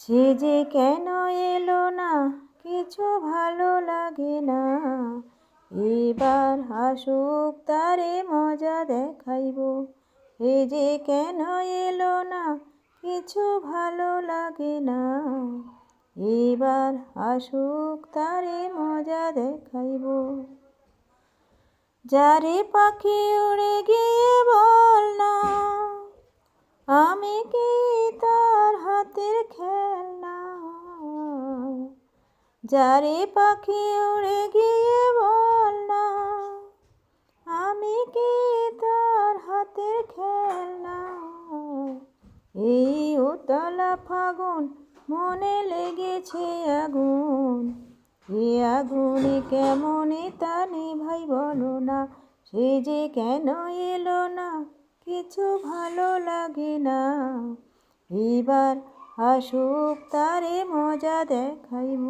সে যে কেন এলো না, কিছু ভালো লাগে না। এবার আসুক তারে মজা দেখাইব। সে যে কেন এলো না, কিছু ভালো লাগে না। এবার আসুক তারে মজা দেখাইব। যারে পাখি উড়ে গিয়ে বল না, আমি কি তার হাতের খেলনা যারে পাখি উড়ে গিয়ে বল না, আমি কি তার হাতের খেলনা? এই উতলা ফাগুন মনে লেগেছে আগুন, এ আগুনে কেমনে তা ভাই বলো না, সে যে কেন এলো না, কিছু ভালো লাগে না। এবার আসুক তারে মজা দেখাইব।